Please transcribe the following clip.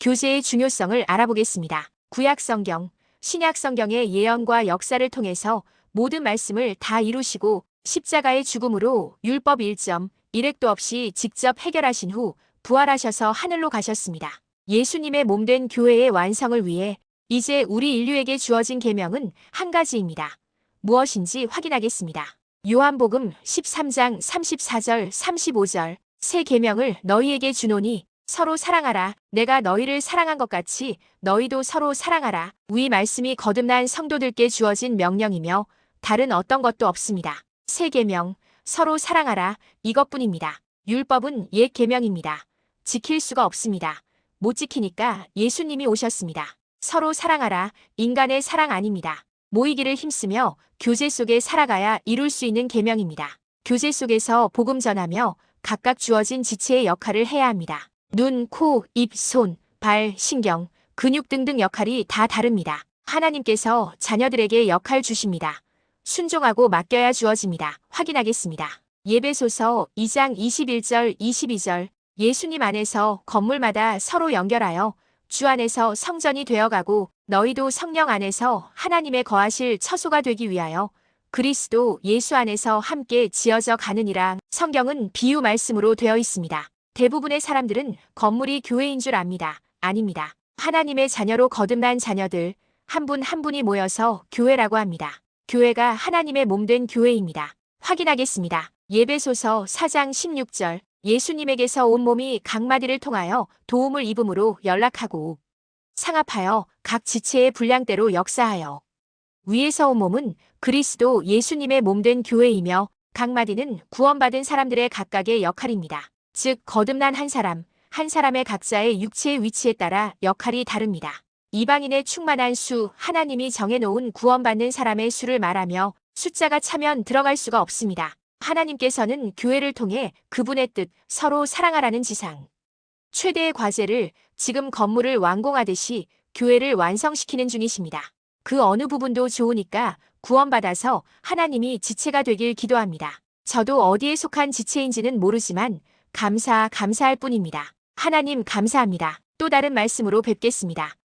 교제의 중요성을 알아보겠습니다. 구약 성경, 신약 성경의 예언과 역사를 통해서 모든 말씀을 다 이루시고 십자가의 죽음으로 율법 1점, 일획도 없이 직접 해결하신 후 부활하셔서 하늘로 가셨습니다. 예수님의 몸된 교회의 완성을 위해 이제 우리 인류에게 주어진 계명은 한 가지입니다. 무엇인지 확인하겠습니다. 요한복음 13장 34절 35절 새 계명을 너희에게 주노니 서로 사랑하라 내가 너희를 사랑한 것 같이 너희도 서로 사랑하라 위 말씀이 거듭난 성도들께 주어진 명령이며 다른 어떤 것도 없습니다. 새 계명 서로 사랑하라 이것뿐입니다. 율법은 옛 계명입니다. 지킬 수가 없습니다. 못 지키니까 예수님이 오셨습니다. 서로 사랑하라 인간의 사랑 아닙니다. 모이기를 힘쓰며 교제 속에 살아가야 이룰 수 있는 계명입니다. 교제 속에서 복음 전하며 각각 주어진 지체의 역할을 해야 합니다. 눈, 코, 입, 손, 발, 신경, 근육 등등 역할이 다 다릅니다. 하나님께서 자녀들에게 역할 주십니다. 순종하고 맡겨야 주어집니다. 확인하겠습니다. 예배소서 2장 21절 22절 예수님 안에서 건물마다 서로 연결하여 주 안에서 성전이 되어가고 너희도 성령 안에서 하나님의 거하실 처소가 되기 위하여 그리스도 예수 안에서 함께 지어져 가느니라 성경은 비유 말씀으로 되어 있습니다. 대부분의 사람들은 건물이 교회인 줄 압니다. 아닙니다. 하나님의 자녀로 거듭난 자녀들 한분한 분이 모여서 교회라고 합니다. 교회가 하나님의 몸 된 교회입니다. 확인하겠습니다. 예배소서 4장 16절 예수님에게서 온 몸이 각 마디를 통하여 도움을 입음으로 연락하고 상합하여 각 지체의 분량대로 역사하여 위에서 온 몸은 그리스도 예수님의 몸 된 교회이며 각 마디는 구원받은 사람들의 각각의 역할입니다. 즉 거듭난 한 사람, 한 사람의 각자의 육체의 위치에 따라 역할이 다릅니다. 이방인의 충만한 수, 하나님이 정해놓은 구원받는 사람의 수를 말하며 숫자가 차면 들어갈 수가 없습니다. 하나님께서는 교회를 통해 그분의 뜻, 서로 사랑하라는 지상. 최대의 과제를 지금 건물을 완공하듯이 교회를 완성시키는 중이십니다. 그 어느 부분도 좋으니까 구원받아서 하나님이 지체가 되길 기도합니다. 저도 어디에 속한 지체인지는 모르지만 감사, 감사할 뿐입니다. 하나님 감사합니다. 또 다른 말씀으로 뵙겠습니다.